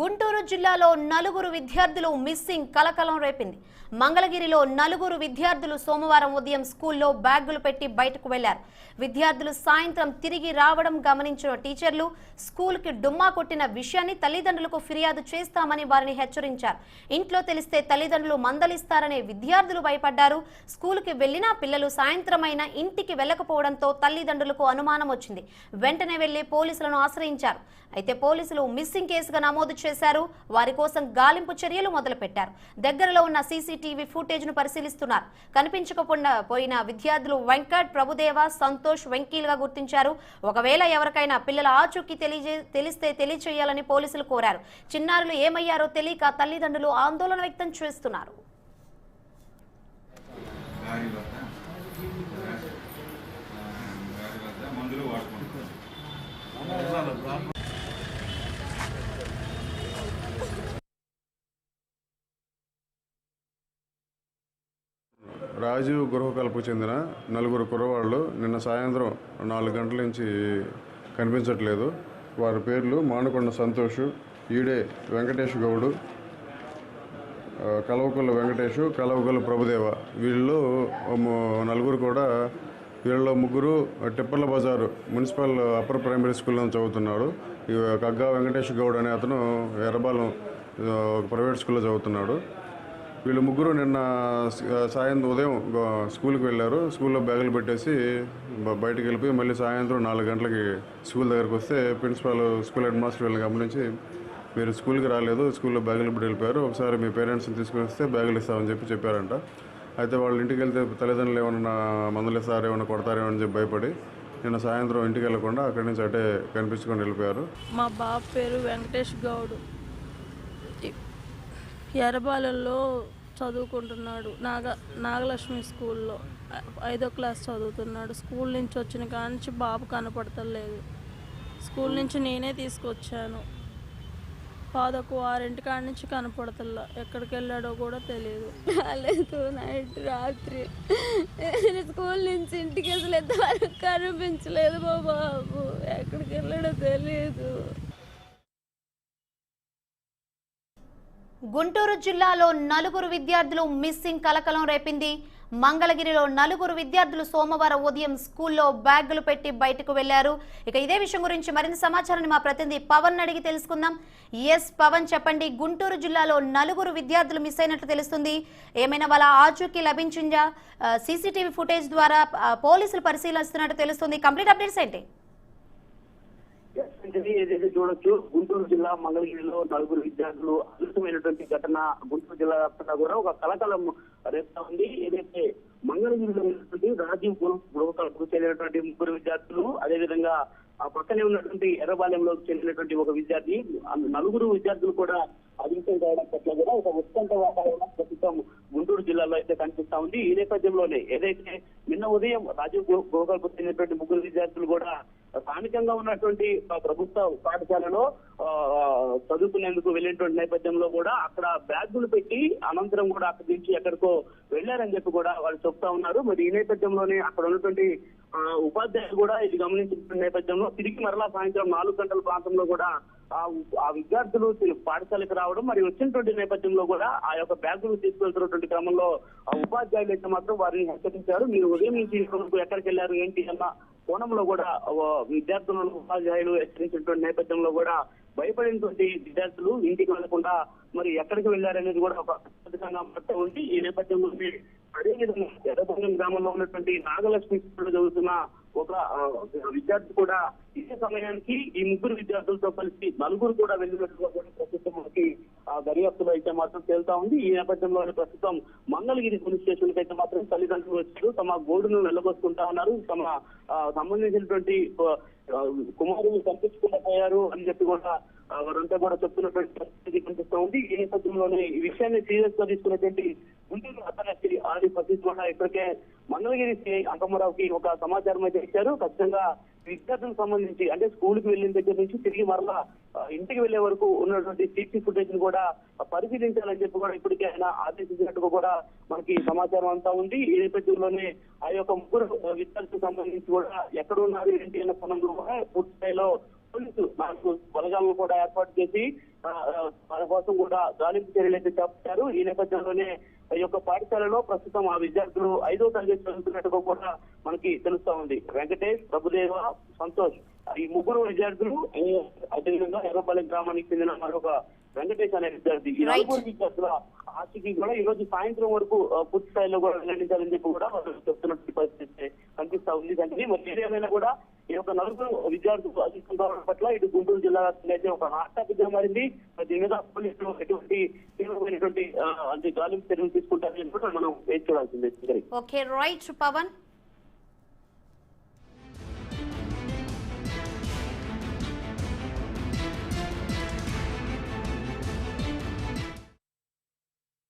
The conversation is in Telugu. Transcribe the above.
గుంటూరు జిల్లాలో నలుగురు విద్యార్థులు మిస్సింగ్ కలకలం రేపింది. మంగళగిరిలో నలుగురు విద్యార్థులు సోమవారం ఉదయం స్కూల్లో బ్యాగులు పెట్టి బయటకు వెళ్ళారు. విద్యార్థులు సాయంత్రం తిరిగి రావడం గమనించిన టీచర్లు స్కూల్కి డుమ్మా కొట్టిన విషయాన్ని తల్లిదండ్రులకు ఫిర్యాదు చేస్తామని వారిని హెచ్చరించారు. ఇంట్లో తెలిస్తే తల్లిదండ్రులు మందలిస్తారనే విద్యార్థులు భయపడ్డారు. స్కూల్కి వెళ్ళినా పిల్లలు సాయంత్రమైన ఇంటికి వెళ్ళకపోవడంతో తల్లిదండ్రులకు అనుమానం వచ్చింది. వెంటనే వెళ్ళి పోలీసులను ఆశ్రయించారు. అయితే పోలీసులు మిస్సింగ్ కేసుగా నమోదు చేశారు. వారి కోసం గాలింపు చర్యలు మొదలుపెట్టారు. దగ్గరలో ఉన్న సీసీటీవీ ఫుటేజ్ను పరిశీలిస్తున్నారు. కనిపించకుండా పోయిన విద్యార్థులు వెంకట్ ప్రభుదేవ సంతోష్ వెంకీలుగా గుర్తించారు. ఒకవేళ ఎవరికైనా పిల్లల ఆచూకీ తెలియజే తెలిస్తే తెలియచేయాలని పోలీసులు కోరారు. చిన్నారులు ఏమయ్యారో తెలియక తల్లిదండ్రులు ఆందోళన వ్యక్తం చేస్తున్నారు. రాజీవ్ గృహకల్పకు చెందిన నలుగురు కుర్రవాళ్ళు నిన్న సాయంత్రం నాలుగు గంటల నుంచి కనిపించట్లేదు. వారి పేర్లు మానుకొండ సంతోష్ ఈడే వెంకటేష్ గౌడు కలవకొల్ల వెంకటేష్ కలవకొల్ల ప్రభుదేవ. వీళ్ళు నలుగురు కూడా వీళ్ళలో ముగ్గురు టిప్పర్ల బజారు మున్సిపల్ అప్పర్ ప్రైమరీ స్కూల్లో చదువుతున్నాడు ఈ కగ్గా వెంకటేష్ గౌడ్ అనే అతను ఎర్రబాలం ఒక ప్రైవేట్ స్కూల్లో చదువుతున్నాడు. వీళ్ళు ముగ్గురు నిన్న సాయంత్రం ఉదయం స్కూల్కి వెళ్ళారు. స్కూల్లో బ్యాగులు పెట్టేసి బయటకు బయటికి వెళ్ళిపోయి మళ్ళీ సాయంత్రం నాలుగు గంటలకి స్కూల్ దగ్గరకు వస్తే ప్రిన్సిపాల్ స్కూల్ హెడ్ మాస్టర్ వీళ్ళని గమనించి మీరు స్కూల్కి రాలేదు స్కూల్లో బ్యాగులు పెట్టి వెళ్ళిపోయారు. ఒకసారి మీ పేరెంట్స్ని తీసుకుని వస్తే బ్యాగులు ఇస్తామని చెప్పి చెప్పారంట. అయితే వాళ్ళ ఇంటికి వెళ్తే తల్లిదండ్రులు ఏమన్నా మందులు ఇస్తారు ఏమైనా కొడతారేమో అని చెప్పి భయపడి నిన్న సాయంత్రం ఇంటికి వెళ్ళకుండా అక్కడి నుంచి అటే కనిపించుకొని వెళ్ళిపోయారు. మా బాబు పేరు వెంకటేష్ గౌడ్. ఎర్రబాలెంలో చదువుకుంటున్నాడు. నాగ నాగలక్ష్మి స్కూల్లో. ఐదో క్లాస్ చదువుతున్నాడు. స్కూల్ నుంచి వచ్చిన కానించి బాబు కనపడతలేదు. స్కూల్ నుంచి నేనే తీసుకొచ్చాను. పాదకు ఆరింటి కాడి నుంచి కనపడతల్లా ఎక్కడికి వెళ్ళాడో కూడా తెలియదు రాలేదు నైట్ రాత్రి. నేను స్కూల్ నుంచి ఇంటికి అసలు ఎంతవరకు కనిపించలేదు మా బాబు. ఎక్కడికి వెళ్ళాడో తెలియదు గుంటూరు జిల్లాలో నలుగురు విద్యార్థులు మిస్సింగ్ కలకలం రేపింది. మంగళగిరిలో నలుగురు విద్యార్థులు సోమవారం ఉదయం స్కూల్లో బ్యాగులు పెట్టి బయటకు వెళ్ళారు ఇక ఇదే విషయం గురించి మరింత సమాచారాన్ని మా ప్రతినిధి పవన్ అడిగి తెలుసుకుందాం. ఎస్ పవన్ చెప్పండి గుంటూరు జిల్లాలో నలుగురు విద్యార్థులు మిస్ అయినట్లు తెలుస్తుంది. ఏమైనా వాళ్ళ ఆచూకీ లభించిందా? సీసీటీవీ ఫుటేజ్ ద్వారా పోలీసులు పరిశీలిస్తున్నట్టు తెలుస్తుంది. కంప్లీట్ అప్డేట్స్ ఏంటి? ఏదైతే చూడొచ్చు. గుంటూరు జిల్లా మంగళగిరిలో నలుగురు విద్యార్థులు అద్భుతమైనటువంటి ఘటన గుంటూరు జిల్లా వ్యాప్తంగా కూడా ఒక కలకలం రేపుతా ఉంది. ఏదైతే మంగళగిరిలో ఉన్నటువంటి రాజీవ్ గృహకల్పకు చెందినటువంటి ముగ్గురు విద్యార్థులు అదేవిధంగా ఆ పక్కనే ఉన్నటువంటి ఎర్రబాలెంలో చెందినటువంటి ఒక విద్యార్థి నలుగురు విద్యార్థులు కూడా అభివృద్ధి కావడం పట్ల కూడా ఒక ఉత్కంఠ వాతావరణం ప్రస్తుతం గుంటూరు జిల్లాలో అయితే కనిపిస్తా ఉంది. ఈ నేపథ్యంలోనే ఏదైతే నిన్న ఉదయం రాజీవ్ గోకల్కు చెందినటువంటి ముగ్గురు విద్యార్థులు కూడా స్థానికంగా ఉన్నటువంటి ప్రభుత్వ పాఠశాలలో చదువుకునేందుకు వెళ్ళినటువంటి నేపథ్యంలో కూడా అక్కడ బ్యాగులు పెట్టి అనంతరం కూడా అక్కడి నుంచి ఎక్కడికో వెళ్ళారని చెప్పి కూడా వాళ్ళు చెప్తా ఉన్నారు. మరి ఈ నేపథ్యంలోనే అక్కడ ఉన్నటువంటి ఉపాధ్యాయులు కూడా ఇది గమనించిన నేపథ్యంలో తిరిగి మరలా సాయంత్రం నాలుగు గంటల ప్రాంతంలో కూడా ఆ విద్యార్థులు పాఠశాలకు రావడం మరి వచ్చినటువంటి నేపథ్యంలో కూడా ఆ యొక్క బ్యాగులు తీసుకెళ్తున్నటువంటి క్రమంలో ఆ ఉపాధ్యాయులు అయితే మాత్రం వారిని హెచ్చరించారు. మీరు ఉదయం నుంచి వరకు ఎక్కడికి వెళ్ళారు ఏంటి అన్న కోణంలో కూడా విద్యార్థులను ఉపాధ్యాయులు హెచ్చరించినటువంటి నేపథ్యంలో కూడా భయపడినటువంటి విద్యార్థులు ఇంటికి వెళ్ళకుండా మరి ఎక్కడికి వెళ్ళారనేది కూడా ఒక ఖచ్చితంగా ఉంది. ఈ నేపథ్యంలో అదేవిధంగా ఎర్రబొంగం గ్రామంలో ఉన్నటువంటి నాగలక్ష్మి స్కూల్లో చదువుతున్న ఒక విద్యార్థి కూడా ఇదే సమయానికి ఈ ముగ్గురు విద్యార్థులతో కలిసి నలుగురు కూడా వెళ్ళినట్టుగా కూడా ప్రస్తుతం మనకి దర్యాప్తులో అయితే మాత్రం తేలుతా ఉంది. ఈ నేపథ్యంలో ప్రస్తుతం మంగళగిరి పోలీస్ స్టేషన్ అయితే మాత్రం తల్లిదండ్రులు వచ్చారు. తమ గోడును వెళ్ళబోసుకుంటా ఉన్నారు. తమ సంబంధించినటువంటి కుమారులు కనిపించకుండా పోయారు అని చెప్పి కూడా వారంతా కూడా చెప్తున్నటువంటి పరిస్థితి కనిపిస్తూ ఉంది. ఈ నేపథ్యంలోనే ఈ విషయాన్ని సీరియస్గా తీసుకున్నటువంటి గుంటూరు అతని ఆది సతీష్ కూడా ఇప్పటికే మంగళగిరి సిఐ అంకమ్మరావుకి ఒక సమాచారం అయితే ఇచ్చారు. ఖచ్చితంగా విద్యార్థులకు సంబంధించి అంటే స్కూల్కి వెళ్ళిన దగ్గర నుంచి తిరిగి మరలా ఇంటికి వెళ్ళే వరకు ఉన్నటువంటి సీసీ ఫుటేజ్ని కూడా పరిశీలించాలని చెప్పి కూడా ఇప్పటికే ఆయన ఆదేశించినట్టుగా కూడా మనకి సమాచారం అంతా ఉంది. ఈ నేపథ్యంలోనే ఆ యొక్క ముగ్గురు విద్యార్థులకు సంబంధించి కూడా ఎక్కడ ఉన్నారు ఏంటి అన్న కోణంలో కూడా పూర్తి స్థాయిలో పోలీసు మనకు బలగాలను కూడా ఏర్పాటు చేసి ఆ, మన కోసం కూడా గాలింపు చర్యలు అయితే చేపట్టారు. ఈ నేపథ్యంలోనే ఈ యొక్క పాఠశాలలో ప్రస్తుతం ఆ విద్యార్థులు ఐదో తరగతి చదువుతున్నట్టుగా కూడా మనకి తెలుస్తా ఉంది. వెంకటేష్ ప్రభుదేవ సంతోష్ ఈ ముగ్గురు విద్యార్థులు అదేవిధంగా ఎర్రపల్లి గ్రామానికి చెందిన మరొక వెంకటేష్ అనే విద్యార్థి ఈ. నలుగురు విద్యార్థుల ఆస్తికి కూడా ఈ రోజు సాయంత్రం వరకు పూర్తి స్థాయిలో కూడా వెల్లడించాలని చెప్పి కూడా వాళ్ళు చెప్తున్నట్టు పరిస్థితి కనిపిస్తా ఉంది. దానికి మరి ఏదేమైనా కూడా ఈ యొక్క నలుగురు విద్యార్థులు అధికం కావడం పట్ల ఇటు గుంటూరు జిల్లా అయితే ఒక హాట్ టాపిక్గా మారింది. మరి దీని మీద పోలీసులు ఎటువంటి తీవ్రమైనటువంటి అంటే గాలింపు చర్యలు తీసుకుంటారని కూడా మనం వేచి చూడాల్సిందే. Okay right Pawan